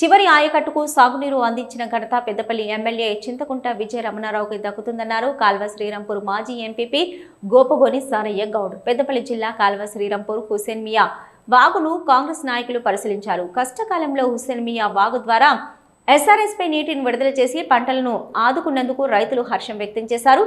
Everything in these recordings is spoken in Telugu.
చివరి ఆయకట్టుకు సాగునీరు అందించిన ఘనత పెద్దపల్లి ఎమ్మెల్యే చింతకుంట విజయ రమణారావుకి దక్కుతుందన్నారు. కాల్వ శ్రీరాంపూర్ మాజీ ఎంపీపీ గోపగోని సారయ్య గౌడ్. పెద్దపల్లి జిల్లా కాల్వ శ్రీరాంపూర్ హుసేన్ మియా వాగును కాంగ్రెస్ నాయకులు పరిశీలించారు. కష్టకాలంలో హుసేన్ మియా వాగు ద్వారా ఎస్ఆర్ఎస్పై నీటిని విడుదల చేసి పంటలను ఆదుకున్నందుకు రైతులు హర్షం వ్యక్తం చేశారు.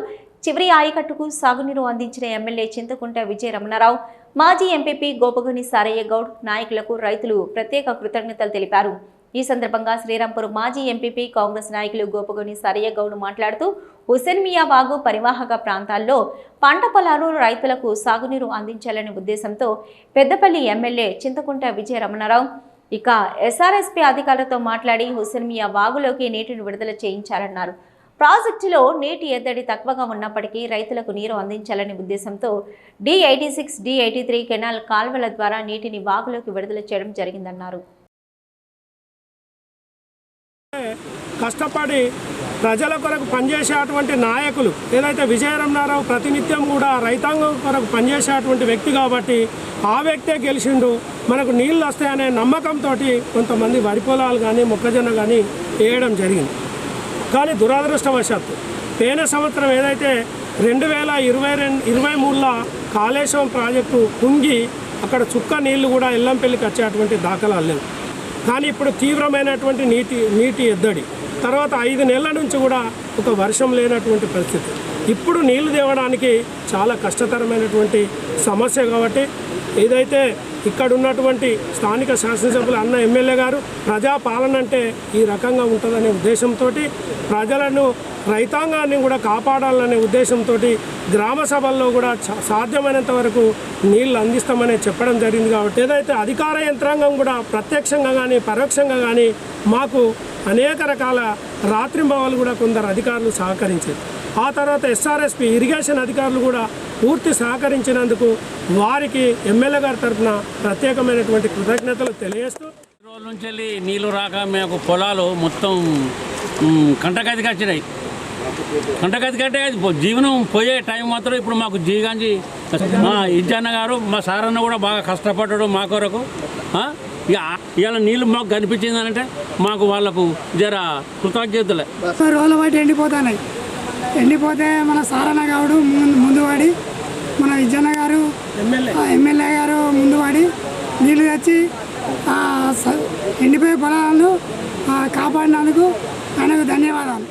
చివరి ఆయకట్టుకు సాగునీరు అందించిన ఎమ్మెల్యే చింతకుంట విజయ రమణారావు మాజీ ఎంపీపీ గోపగోని సారయ్య గౌడ్ నాయకులకు రైతులు ప్రత్యేక కృతజ్ఞతలు తెలిపారు. ఈ సందర్భంగా శ్రీరాంపూర్ మాజీ ఎంపీపీ కాంగ్రెస్ నాయకులు గోపగోని సరయ్య గౌడ్ మాట్లాడుతూ హుసేన్మియా వాగు పరివాహక ప్రాంతాల్లో పంట పొలాలు రైతులకు సాగునీరు అందించాలనే ఉద్దేశంతో పెద్దపల్లి ఎమ్మెల్యే చింతకుంట విజయ రమణారావు ఇక ఎస్ఆర్ఎస్పీ అధికారులతో మాట్లాడి హుసేన్మియా వాగులోకి నీటిని విడుదల చేయించారన్నారు ప్రాజెక్టులో నీటి ఎద్దడి తక్కువగా ఉన్నప్పటికీ రైతులకు నీరు అందించాలనే ఉద్దేశంతో D eighty six D eighty three canal కాల్వల ద్వారా నీటిని వాగులోకి విడుదల చేయడం జరిగిందన్నారు. కష్టపడి ప్రజల కొరకు పనిచేసేటువంటి నాయకులు ఏదైతే విజయరమణారావు ప్రతినిత్యం కూడా రైతాంగం కొరకు పనిచేసేటువంటి వ్యక్తి కాబట్టి ఆ వ్యక్తే గెలిచిండు. మనకు నీళ్ళు వస్తాయనే నమ్మకంతో కొంతమంది వరి పొలాలు కానీ మొక్కజొన్న కానీ వేయడం జరిగింది. కానీ దురదృష్టవశాత్తు పోయిన సంవత్సరం ఏదైతే రెండు వేల ఇరవై రెండు ఇరవై మూడులో కాళేశ్వరం ప్రాజెక్టు కుంగి అక్కడ చుక్క నీళ్ళు కూడా ఎల్లంపల్లికి వచ్చేటువంటి దాఖలాలు లేవు. కానీ ఇప్పుడు తీవ్రమైనటువంటి నీటి నీటి ఎద్దడి తర్వాత ఐదు నెలల నుంచి కూడా ఒక వర్షం లేనటువంటి పరిస్థితి. ఇప్పుడు నీళ్ళు తేవడానికి చాలా కష్టతరమైనటువంటి సమస్య కాబట్టి ఏదైతే ఇక్కడ ఉన్నటువంటి స్థానిక శాసనసభ్యులు అన్న ఎమ్మెల్యే గారు ప్రజాపాలన అంటే ఈ రకంగా ఉంటుందనే ఉద్దేశంతో ప్రజలను రైతాంగాన్ని కూడా కాపాడాలనే ఉద్దేశంతో గ్రామ సభల్లో కూడా సాధ్యమైనంత వరకు నీళ్ళు అందిస్తామని చెప్పడం జరిగింది కాబట్టి ఏదైతే అధికార యంత్రాంగం కూడా ప్రత్యక్షంగా కానీ పరోక్షంగా కానీ మాకు అనేక రకాల రాత్రింబవలు కూడా కొందరు అధికారులు సహకరించారు. ఆ తర్వాత ఎస్ఆర్ఎస్పి ఇరిగేషన్ అధికారులు కూడా పూర్తి సహకరించినందుకు వారికి ఎమ్మెల్యే గారి తరఫున ప్రత్యేకమైనటువంటి కృతజ్ఞతలు తెలియజేస్తూ రోజుల నుంచి వెళ్ళి నీళ్ళు రాక మాకు పొలాలు మొత్తం మ్, కంటగతికి వచ్చినాయి కంటగతికి అంటే అది జీవనం పోయే టైం మాత్రం ఇప్పుడు మాకు జీగాంజీ మా ఇజ్జన్న గారు మా సారన్న కూడా బాగా కష్టపడ్డాడు మా కొరకు? ఇక ఇవాళ నీళ్ళు మాకు కనిపించింది అంటే మాకు వాళ్ళకు జర కృతజ్ఞతలే. రోజుల ఎండిపోతే మన సారన్న గౌడు ముందు పడి మన విజయన్న గారు ఎమ్మెల్యే. గారు ముందు పడి నీళ్ళు తెచ్చి ఆ స- ఎండిపోయే పొలాలను కాపాడినందుకు ఆయనకు ధన్యవాదాలు.